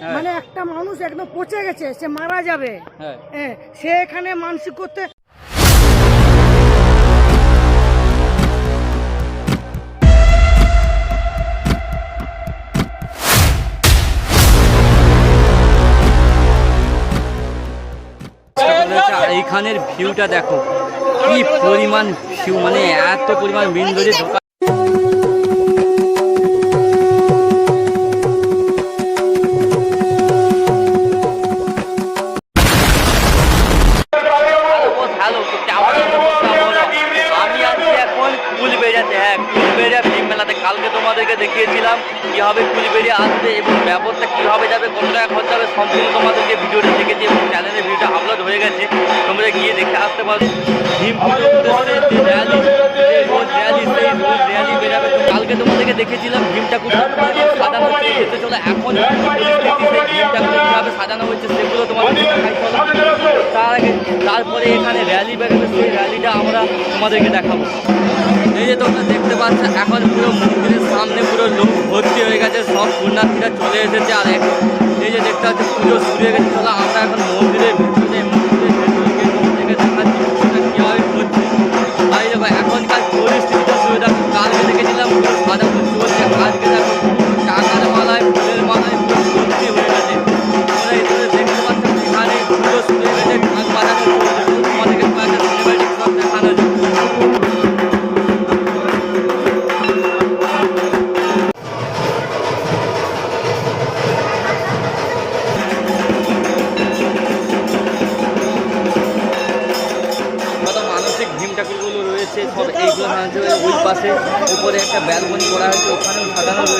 হ্যাঁ। মানে একটা মানুষ একদম পচে গেছে সে মারা যাবে। হ্যাঁ। সে এখানে মানসিক করতে আর এইখানের ভিউটা দেখো। কি পরিমাণ ভিউ মানে এত পরিমাণ হ্যালো কুলবেড়িয়াতে হ্যাঁ কুলবেড়িয়া ভীম মেলাতে কালকে তোমাদেরকে দেখিয়েছিলাম কীভাবে কুলবেড়িয়া আসবে এবং ব্যাপারটা কীভাবে যাবে কত টাকা খরচা হবে সম্পূর্ণ তোমাদেরকে ভিডিওটা দেখেছি এবং চ্যানেলে ভিডিওটা আপলোড হয়ে গেছে। তোমরা গিয়ে দেখে আসতে পারো। ভীম পুজো উদ্দেশ্যে যে র্যালি রোজ র্যালি সেই রোজ র্যালি বেরাবে। কালকে তোমাদেরকে দেখেছিলাম ভীম ঠাকুর সাজানো হচ্ছে চলে। এখন ভীম ঠাকুর কীভাবে সাজানো হচ্ছে সেগুলো তোমাদের দেখাই চলো তার আগে তারপরে এখানে র্যালি বেরোবে, সেই র্যালিটা আমরা তোমাদেরকে দেখাবো। এই যে তোমরা দেখতে পাচ্ছ, এখন পুরো মন্দিরের সামনে পুরো লোক ভর্তি হয়ে গেছে, সব পুণ্যার্থীরা চলে এসেছে। আর এই যে দেখতে পাচ্ছ, পুজো শুরু হয়ে গেছে। আমরা এখন মন্দিরে মন্দিরের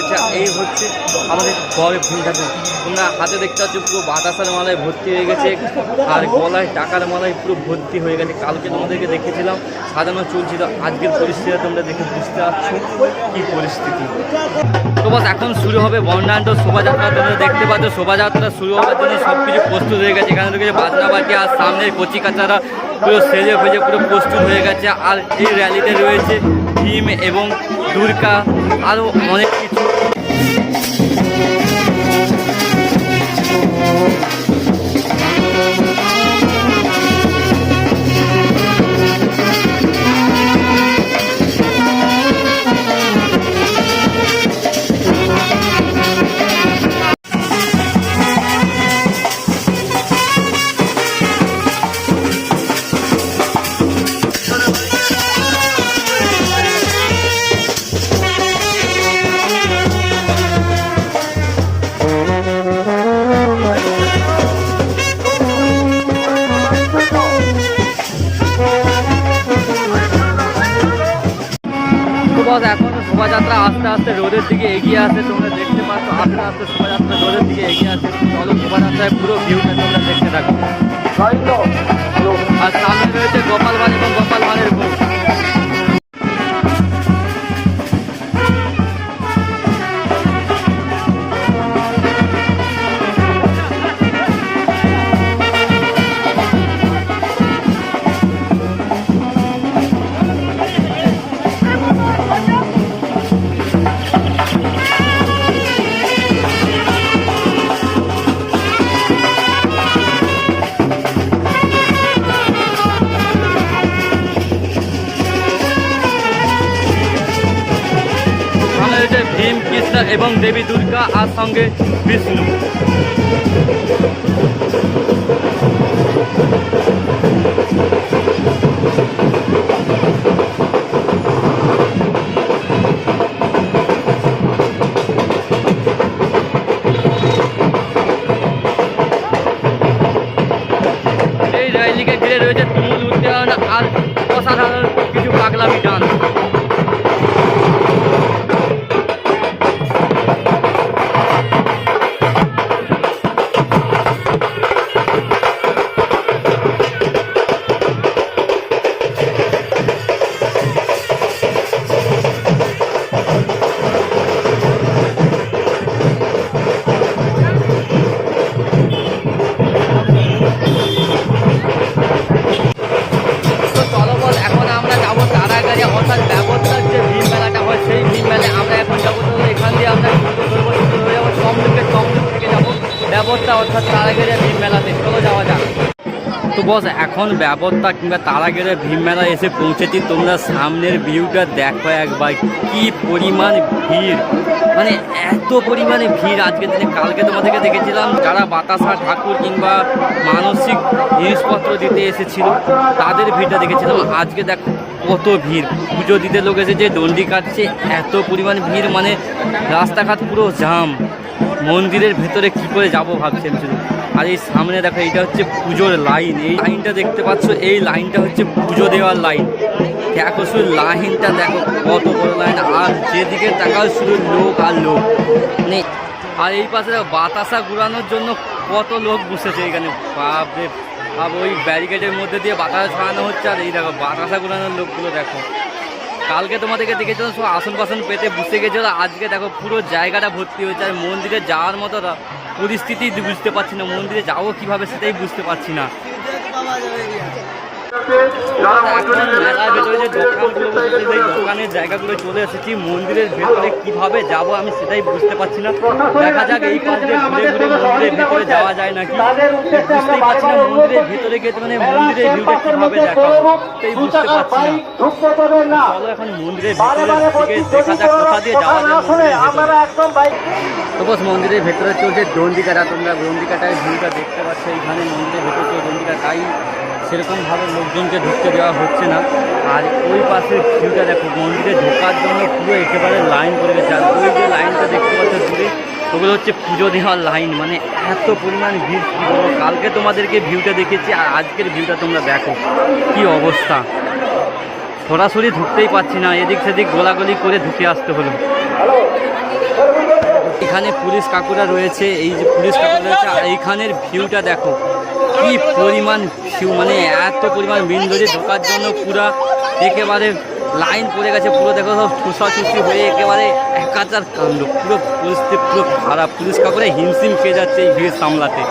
সাজানো রয়েছে আর এই হচ্ছে আমাদের বড় ভীম ঠাকুর তোমরা হাতে দেখতে পাচ্ছ পুরো বাতাসার মালায় ভর্তি হয়ে গেছে। আর গলায় টাকার মালায় পুরো ভর্তি হয়ে গেছে। কালকে তোমাদেরকে দেখেছিলাম, সাজানো চলছিল। আজকের পরিস্থিতি তোমরা দেখে বুঝতে পারছ কী পরিস্থিতি। তো বাস, এখন শুরু হবে বর্ণাঢ্য শোভাযাত্রা। তোমরা দেখতে পাচ্ছ, শোভাযাত্রা শুরু হওয়ার জন্য সব কিছু প্রস্তুত হয়ে গেছে। এখানে রয়েছে বাজনা বাটি আর সামনের কচি কাচারা পুরো সেজে ফেজে পুরো প্রস্তুত হয়ে গেছে। আর এই র্যালিতে রয়েছে ভীম এবং দুর্গা। আরও অনেক কিছু। আস্তে আস্তে রোদের দিকে এগিয়ে আসে, তোমরা দেখতে পাচ্ছ, আস্তে আস্তে শোভাযাত্রা রোদের দিকে এগিয়ে আসে। চলো শোভাযাত্রায় পুরো ভিউটা তোমরা দেখতে থাকো। ভীম কৃষ্ণ এবং দেবী দুর্গা আর সঙ্গে বিষ্ণু। এই ভীম যাওয়া তো বস, এখন ব্যবস্থা কিংবা তারাগেরে ভীম মেলা এসে পৌঁছেছি। তোমরা সামনের ভিউটা দেখো একবার। কি পরিমাণ ভিড়। মানে এত পরিমাণে ভিড় আজকে দিনে। কালকে তোমাদেরকে দেখেছিলাম যারা বাতাসা ঠাকুর কিংবা মানসিক জিনিসপত্র দিতে এসেছিল, তাদের ভিড়টা দেখেছিলাম। আজকে দেখো কত ভিড়। পুজো দিতে লোক এসেছে, দণ্ডি কাটছে, এত পরিমাণ ভিড়। মানে রাস্তাঘাট পুরো জাম। মন্দিরের ভেতরে কি করে যাব ভাবছেন শুধু? আর এই সামনে দেখো, এইটা হচ্ছে পুজোর লাইন। এই লাইনটা দেখতে পাচ্ছ, এই লাইনটা হচ্ছে পুজো দেওয়ার লাইন। দেখো শুধু লাইনটা, দেখো কত বড় লাইন। আর যেদিকে তাকাও, শুধু লোক আর লোক। মানে আর এই পাশে দেখো, বাতাসা ঘুরানোর জন্য কত লোক বসেছে এখানে। বাপরে বাপ, ওই ব্যারিকেডের মধ্যে দিয়ে বাতাসা ছড়ানো হচ্ছে। আর এই দেখো, বাতাসা ঘুরানোর লোকগুলো দেখো। কালকে তোমাদেরকে দেখেছিলাম সব আসন বাসন পেতে বসে গেছিল আজকে দেখো পুরো জায়গাটা ভর্তি হয়েছে, আর মন্দিরে যাওয়ার মতো পরিস্থিতি বুঝতে পারছি না। মন্দিরে যাব কীভাবে সেটাই বুঝতে পারছি না। মেলার ভেতরে যে দোকানগুলো সেই দোকানের জায়গাগুলো চলে এসেছি মন্দিরের ভেতরে কীভাবে যাব আমি সেটাই বুঝতে পারছি না। দেখা যাক এই পাশ দিয়ে ঘুরে ঘুরে মন্দিরের ভেতরে যাওয়া যায় নাকি? বুঝতেই পারছি না মন্দিরের ভেতরে গিয়ে মানে মন্দিরের ভিউটা কীভাবে দেখাবো সেটাই বুঝতে পারছি না। চলো এখন মন্দিরের ভেতরে থেকে দেখা যাক কোথা দিয়ে যাওয়া যায় মন্দিরের ভেতরে। মন্দিরের চলছে দণ্ডিকাটা তোমরা দণ্ডিকাটার ভিউটা দেখতে পাচ্ছ এইখানে মন্দিরের ভেতরে চলছে দণ্ডিকা তাই সেরকমভাবে লোকজনকে ঢুকতে দেওয়া হচ্ছে না। আর ওই পাশের ভিউটা দেখো, মন্দিরে ঢোকার জন্য পুরো একেবারে লাইন করে গেছে আর ওই যে লাইনটা দেখতে পাচ্ছ দূরে, ওগুলো হচ্ছে পুজো দেওয়ার লাইন মানে এত পরিমাণ ভিড় কী বলব? কালকে তোমাদেরকে ভিউটা দেখেছি, আর আজকের ভিউটা তোমরা দেখো। কি অবস্থা। সরাসরি ঢুকতেই পাচ্ছি না, এদিক সেদিক গোলাগুলি করে ঢুকে আসতে হলো। এখানে পুলিশ কাকুরা রয়েছে, এই যে পুলিশ কাকুরা রয়েছে এইখানের ভিউটা দেখো, কি পরিমাণ ভিউ মানে এত পরিমাণ বিন্দুরে ঢোকার জন্য পুরা একেবারে লাইন পড়ে গেছে, পুরো দেখো সব ছুসাছুসি হয়ে একেবারে একাচার কাণ্ড, পুরো পরিস্থিতি পুরো খারাপ। পুলিশ কাকুরা হিমশিম খেয়ে যাচ্ছে এই ভিড় সামলাতে।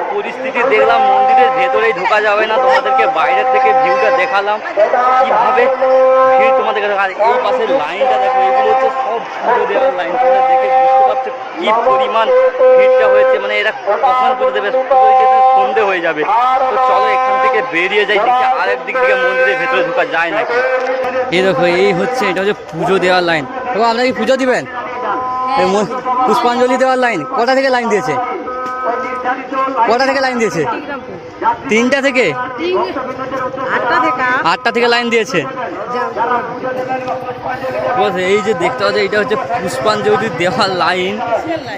পরিস্থিতি দেখলাম, মন্দিরের ভেতরেই ঢোকা যাবে না। তোমাদেরকে বাইরের থেকে ভিউটা দেখালাম। কীভাবে? ভিড় তোমাদেরকে দেখা- আর এই পাশের লাইনটা দেখো, এগুলো হচ্ছে সব পুজো দেওয়ার লাইন দেখে বুঝতে পারছ কি পরিমাণ ভিড়টা হয়েছে। মানে এরা কখন করে দেবে? সন্ধে হয়ে যাবে। তো চলো এখান থেকে বেরিয়ে যাই। দেখি আরেক দিক থেকে মন্দিরের ভেতরে ঢোকা যায় নাকি? এই দেখো, এই হচ্ছে, এটা হচ্ছে পুজো দেওয়ার লাইন। তো আপনারা কি পুজো দিবেন? পুষ্পাঞ্জলি দেওয়ার লাইন। কটা থেকে লাইন দিয়েছে? কটা থেকে লাইন দিয়েছে? তিনটা থেকে? আটটা থেকে। লাইন দিয়েছে। এই যে দেখতে পাচ্ছ এটা হচ্ছে পুষ্পাঞ্জলি দেওয়ার লাইন।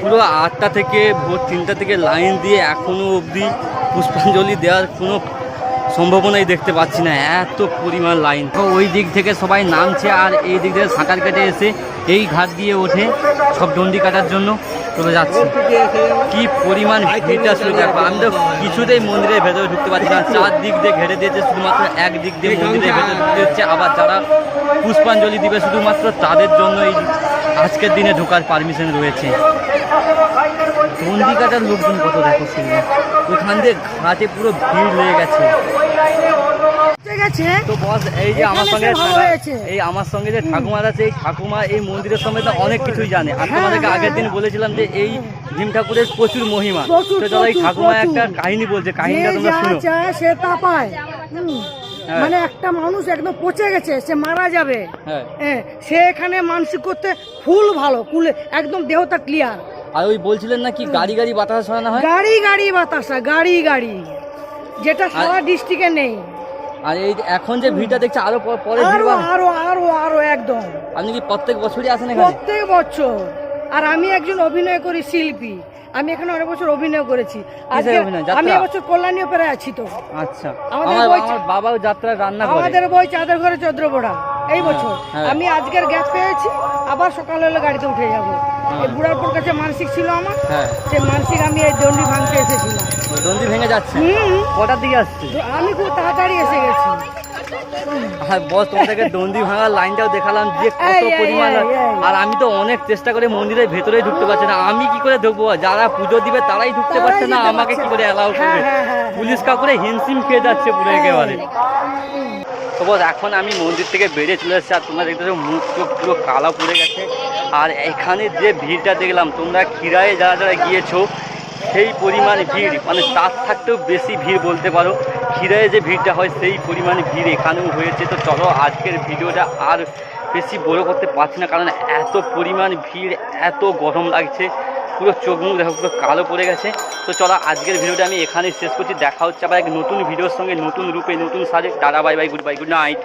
পুরো আটটা থেকে ভোর তিনটা থেকে লাইন দিয়ে এখনও অবধি পুষ্পাঞ্জলি দেওয়ার কোনো সম্ভাবনাই দেখতে পাচ্ছি না, এত পরিমাণ লাইন তো ওই দিক থেকে সবাই নামছে আর এই দিক থেকে সাঁতার কেটে এসে এই ঘাট দিয়ে ওঠে, সব ডন্ডি কাটার জন্য চলে যাচ্ছে। কি পরিমাণ ভিড়টা দেখো, আমি তো কিছুতেই মন্দিরের ভেতরে ঢুকতে পারছি না চার দিক দিয়ে ঘেরে দিয়েছে শুধুমাত্র এক দিক দিয়ে মন্দিরের ভেতরে ঢুকতে হচ্ছে, আবার যারা পুষ্পাঞ্জলি দিবে শুধুমাত্র তাদের জন্য এই আজকের দিনে ঢোকার পারমিশন রয়েছে। চন্ডিকাটার লোকজন কত দেখো শুধু ওখান দিয়ে ঘাটে পুরো ভিড় লেগে গেছে। তো বস এই যে আমার সঙ্গে। এই আমার সঙ্গে যে ঠাকুমার আছে এই ঠাকুমা এই মন্দিরের সম্বন্ধে অনেক কিছুই জানে। আমি হ্যাঁ, তোমাদেরকে হ্যাঁ, আগের দিন হ্যাঁ। বলেছিলাম যে এই ভীম ঠাকুরের প্রচুর মহিমা। প্রচুর, তো চলো এই ঠাকুমা একটা কাহিনী বলছে কাহিনীটা তোমরা শুনো। সে তা পায়। হুম। মানে একটা মানুষ একদম পচে গেছে সে মারা যাবে। হ্যাঁ। হ্যাঁ, সে এখানে মানসিক করতে ফুল ভালো কুলে একদম দেহটা ক্লিয়ার আর ওই বলছিলেন না কি গাড়ি গাড়ি বাতাস ছড়ানো হয়? গাড়ি গাড়ি বাতাসা গাড়ি গাড়ি। যেটা সারা ডিস্ট্রিক্টে নেই। আর এই যে এখন যে ভিড়টা দেখছে আরও পরে আরও। আরও আরও আরও একদম। আপনি কি প্রত্যেক বছরই আসেন এখানে? প্রত্যেক বছর। আর আমি একজন অভিনয় করি শিল্পী। আমি এখানে অনেক বছর অভিনয় করেছি? আমি এবছর কল্যাণী ওপেরায় আছি তো। আচ্ছা। আমাদের বই- বাবাও যাত্রা রান্না করে। আমাদের বই চাঁদের ঘরে চন্দ্রপোড়া এই বছর হ্যাঁ। আমি আজকের গ্যাস পেয়েছি আবার সকালে হলে গাড়িতে উঠে যাব। এই বুড়ারপুর কাছে মানসিক ছিল আমার হ্যাঁ। সে মানসিক আমি এই দণ্ডি ভাঙতে এসেছিলাম। দন্দি ভেঙে যাচ্ছে? কটার দিকে আসছে? আমি খুব তাড়াতাড়ি এসে গেছি। আর বস তোমাদেরকে দন্দি ভাঙার লাইনটাও দেখালাম যে কত পরিমাণ। আর আমি তো অনেক চেষ্টা করে মন্দিরের ভেতরে ঢুকতে পারছি না। আমি কি করে ঢুকবো? যারা পুজো দিবে তারাই ঢুকতে পারছে না। আমাকে কি করে অ্যালাউ করবে? হ্যাঁ, হ্যাঁ, পুলিশ কাকুরে হিমসিম খেয়ে যাচ্ছে পুরো একেবারে। তো বস এখন আমি মন্দির থেকে বেরিয়ে চলে এসেছি আর তোমরা দেখতেছো মুখ চোখ পুরো কালো পড়ে গেছে। আর এখানে যে ভিড়টা দেখলাম তোমরা খিরায় যারা যারা গিয়েছো সেই পরিমাণ ভিড় মানে তার থাকতেও বেশি ভিড় বলতে পারো। খিরায় যে ভিড়টা হয়, সেই পরিমাণ ভিড় এখানেও হয়েছে। তো চলো আজকের ভিডিওটা আর বেশি বড় করতে পারছি না, কারণ এত পরিমাণ ভিড়, এত গরম লাগছে। পুরো চোখ মুখ দেখো, পুরো কালো পড়ে গেছে। তো চলো আজকের ভিডিওটা আমি এখানেই শেষ করছি। দেখা হচ্ছে আবার এক নতুন ভিডিওর সঙ্গে, নতুন রূপে, নতুন সাজে। Tata, bye bye, goodbye, good night.